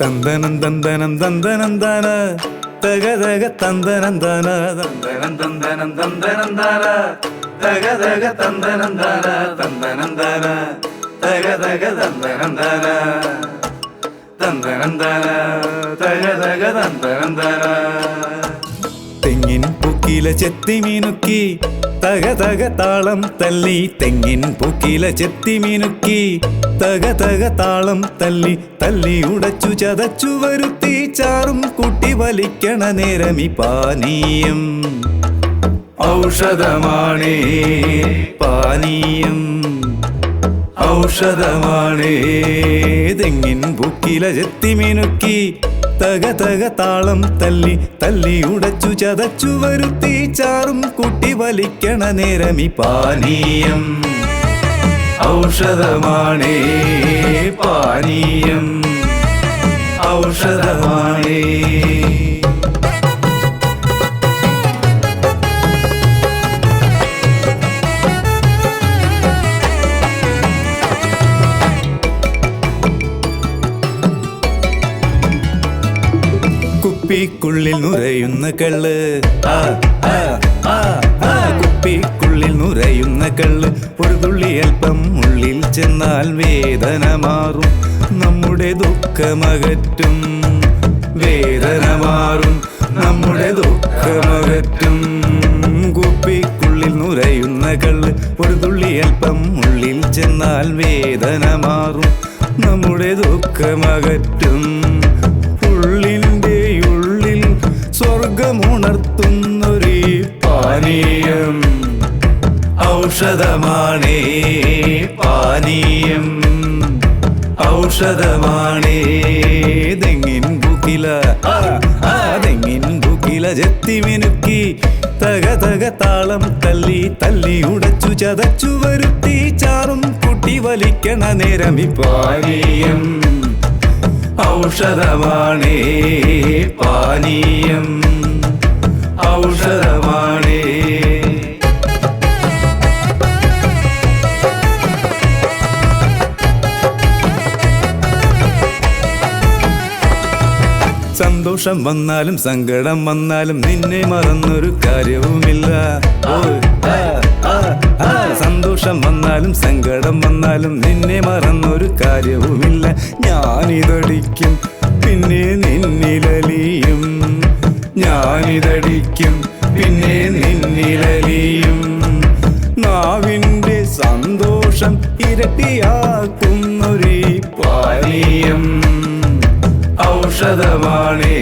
തന്തനം തന്തനം തന്തനം താന തക തക തന്തനം താന തന്തനം തന്തനം തന്തനം താന തക തക തന്തനം താന തെങ്ങിൻ പൂക്കില ചെത്തി മീനുക്കി. തക തക താളം തല്ലി തെങ്ങിൻ പൂക്കില ചെത്തി മീനുക്കി. തക തക താളം തല്ലി തല്ലി ഉടച്ചു ചതച്ചു വരുത്തി. ചാറും കുട്ടി വലിക്കണ നേരമി പാനീയം. ഔഷധമാണേ പാനീയം. ഔഷധമാണേ തെങ്ങിൻ പൂക്കില ചെത്തി മീനുക്കി. തക തക താളം തല്ലി തല്ലി ഉടച്ചു ചതച്ചു വരുത്തി. ചാറും കുട്ടി വലിക്കണ നേരമി പാനീയം. ഔഷധമാണേ പാനീയം. ഔഷധമാണേ കുപ്പിക്കുള്ളിൽ നുരയുന്ന കള്ള്. ആ, ആ, ആ, കുപ്പിക്കുള്ളിൽ നുരയുന്ന കള്ള്. ഒരു തുള്ളി അല്പം ഉള്ളിൽ ചെന്നാൽ വേദന മാറും. നമ്മുടെ ദുഃഖമകറ്റും. വേദന മാറും. നമ്മുടെ ദുഃഖമകറ്റും. കുപ്പിക്കുള്ളിൽ നുരയുന്ന കള്ള്. ഒരു തുള്ളി അല്പം ഉള്ളിൽ ചെന്നാൽ വേദന മാറും. നമ്മുടെ ദുഃഖമകറ്റും. സ്വർഗമുണർത്തുന്നൊരു പാനീയം. ഔഷധമാണേ പാനീയം. ഔഷധമാണേ തെങ്ങിൻ ആ, തെങ്ങിൻ ബുക്കില ജത്തി മിനുക്കി. തക തക താളം തല്ലി തല്ലി ഉടച്ചു ചതച്ചു വരുത്തി. ചാറും കുട്ടി വലിക്കണ നേരമി പാനീയം. ഔഷധമാണേ പാനീയം. ഔഷധമാണേ. സന്തോഷം വന്നാലും സങ്കടം വന്നാലും നിന്നെ മറന്നൊരു കാര്യവുമില്ല. സന്തോഷം വന്നാലും സങ്കടം വന്നാലും നിന്നെ മറന്നൊരു കാര്യവുമില്ല. ഞാനിതടിക്കും ഞാനിതടിക്കും പിന്നെ നിന്നിലലിയും. നാവിന്റെ സന്തോഷം ഇരട്ടിയാക്കുന്നൊരു പാനീയം. ഔഷധമാണേ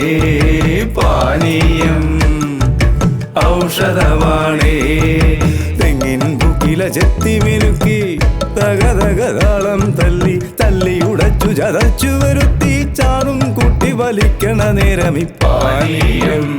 പാനീയം. ഔഷധമാണേ. തെങ്ങിൻ കുക്കില ചെത്തി മിനുക്കി തകതകതാളം തക തല്ലി ഉടച്ചു ചതച്ചു വരുത്തി ചാറും കുട്ടി വലിക്കണ നേരമി പാനീയം